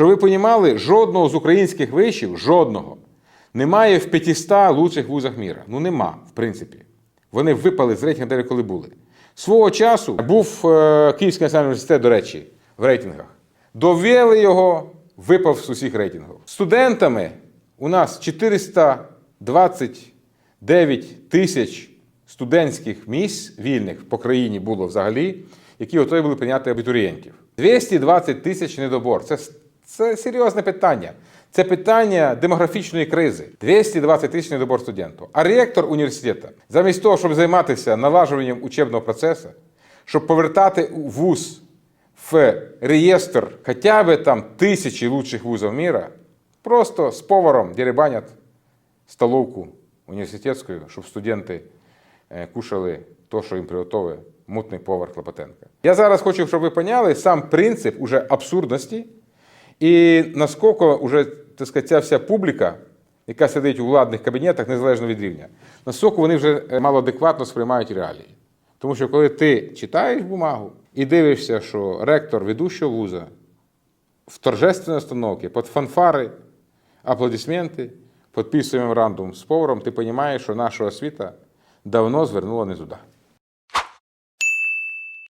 Щоб ви розуміли, жодного з українських вишів, жодного, немає в 500 лучших вузах міра. Ну нема, в принципі. Вони випали з рейтингу, де коли були. Свого часу був е, Київський національний університет, до речі, в рейтингах. Довели його, випав з усіх рейтингів. Студентами у нас 429 тисяч студентських місць вільних по країні було взагалі, які готові були прийняти абітурієнтів. 220 тисяч недобор. Це, це серйозне питання. Це питання демографічної кризи. 220 тисяч недобор студентів. А ректор університету, замість того, щоб займатися налажуванням учебного процесу, щоб повертати вуз в реєстр хоча б там тисячі лучших вузів міра, просто з поваром деребанять столовку університетську, щоб студенти е, кушали то, що їм приготовує мутний повар Клопотенка. Я зараз хочу, щоб ви поняли сам принцип уже абсурдності і наскільки уже, так сказати, ця вся публіка, яка сидить у владних кабінетах, незалежно від рівня, наскільки вони вже е, малоадекватно сприймають реалії. Тому що коли ти читаєш бумагу і дивишся, що ректор ведущого вуза в торжественной остановке, под фанфари, аплодисменти, підписує меморандум з поваром, ти розумієш, що наша освіта давно звернула не туди.